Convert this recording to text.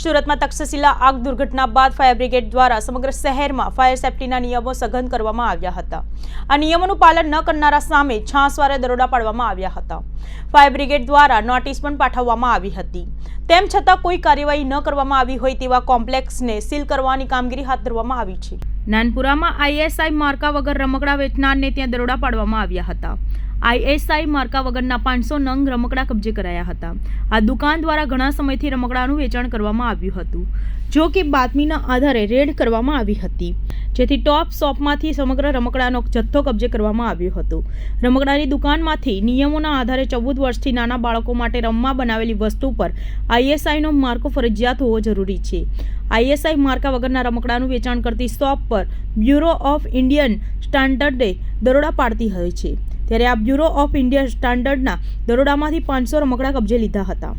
સુરતમાં તક્ષશિલા આગ દુર્ઘટના બાદ ફાયર બ્રિગેડ દ્વારા સમગ્ર શહેરમાં ફાયર સેફટીના નિયમો સઘન કરવામાં આવ્યા હતા. આ નિયમોનું પાલન ન કરનારા સામે છાસવારે દરોડા પાડવામાં આવ્યા હતા. ફાયર બ્રિગેડ દ્વારા નોટિસ પણ પાઠવવામાં આવી હતી. તેમ છતાં કોઈ કાર્યવાહી ન કરવામાં આવી હોય તેવા કોમ્પ્લેક્સને સીલ કરવાની કામગીરી હાથ ધરવામાં આવી છે. નાનપુરામાં આઈએસઆઈ માર્કા વગર રમકડા વેચનારને ત્યાં દરોડા પાડવામાં આવ્યા હતા. આઈએસઆઈ માર્કા વગરના પાંચસો નંગ રમકડા કબજે કરાયા હતા. આ દુકાન દ્વારા ઘણા સમયથી રમકડાનું વેચાણ કરવામાં આવ્યું હતું. જો કે બાતમીના આધારે રેડ કરવામાં આવી હતી. જેથી ટોપ શોપમાંથી સમગ્ર રમકડાનો જથ્થો કબજે કરવામાં આવ્યો હતો. રમકડાની દુકાનમાંથી નિયમોના આધારે ચૌદ વર્ષથી નાના બાળકો માટે રમવા બનાવેલી વસ્તુ પર આઈએસઆઈનો માર્કો ફરજિયાત હોવો જરૂરી છે. આઈએસઆઈ માર્કા વગરના રમકડાનું વેચાણ કરતી શોપ પર બ્યુરો ઓફ ઇન્ડિયન સ્ટાન્ડર્ડે દરોડા પાડતી હોય છે. ત્યારે આ બ્યુરો ઓફ ઇન્ડિયન સ્ટાન્ડર્ડના દરોડામાંથી પાંચસો રમકડા કબજે લીધા હતા.